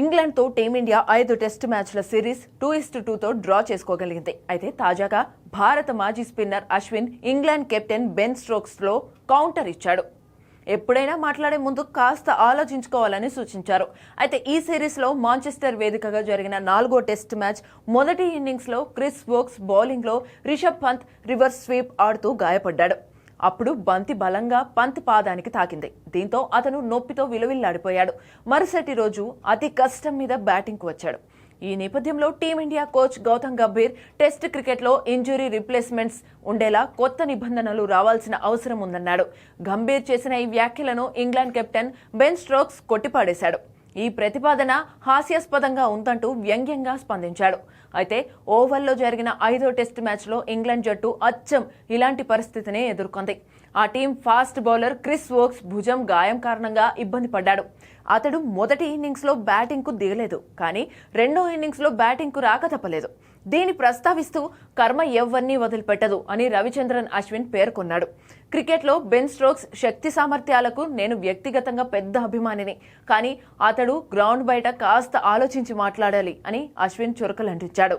ఇంగ్లాండ్తో team India ఐదు test మ్యాచ్ల series two ఇస్ట్ టూతో డ్రా చేసుకోగలిగింది. అయితే తాజాగా భారత మాజీ spinner Ashwin England captain Ben స్ట్రోక్స్లో counter ఇచ్చాడు. ఎప్పుడైనా మాట్లాడే ముందు కాస్త ఆలోచించుకోవాలని సూచించారు. అయితే ఈ సిరీస్లో మాంచెస్టర్ వేదికగా జరిగిన నాలుగో టెస్ట్ మ్యాచ్ మొదటి ఇన్నింగ్స్లో క్రిస్ వోక్స్ బౌలింగ్లో రిషబ్ పంత్ రివర్స్ స్వీప్ ఆడుతూ గాయపడ్డాడు. అప్పుడు బంతి బలంగా పంత్ పాదానికి తాకింది. దీంతో అతను నొప్పితో విలువిల్లాడిపోయాడు. మరుసటి రోజు అతి కష్టం మీద బ్యాటింగ్కు వచ్చాడు. ఈ నేపథ్యంలో team India coach Gautam Gambhir test క్రికెట్లో ఇంజురీ రిప్లేస్మెంట్స్ ఉండేలా కొత్త నిబంధనలు రావాల్సిన అవసరం ఉందన్నాడు. గంభీర్ చేసిన ఈ వ్యాఖ్యలను ఇంగ్లాండ్ కెప్టెన్ బెన్ స్ట్రోక్స్ కొట్టిపాడేశాడు. ఈ ప్రతిపాదన హాస్యాస్పదంగా ఉందంటూ వ్యంగ్యంగా స్పందించాడు. అయితే ఓవర్లో జరిగిన ఐదో టెస్ట్ మ్యాచ్లో ఇంగ్లాండ్ జట్టు అచ్చం ఇలాంటి పరిస్థితినే ఎదుర్కొంది. ఆ team fast bowler Chris Woakes భుజం గాయం కారణంగా ఇబ్బంది పడ్డాడు. అతడు మొదటి ఇన్నింగ్స్లో బ్యాటింగ్కు దిగలేదు కానీ రెండో ఇన్నింగ్స్లో బ్యాటింగ్కు రాక తప్పలేదు. దీన్ని ప్రస్తావిస్తూ కర్మ ఎవ్వరినీ వదిలిపెట్టదు అని రవిచంద్రన్ అశ్విన్ పేర్కొన్నాడు. క్రికెట్లో బెన్ స్ట్రోక్స్ శక్తి సామర్థ్యాలకు నేను వ్యక్తిగతంగా పెద్ద అభిమానిని కానీ అతడు గ్రౌండ్ బయట కాస్త ఆలోచించి మాట్లాడాలి అని అశ్విన్ చురకలంటించాడు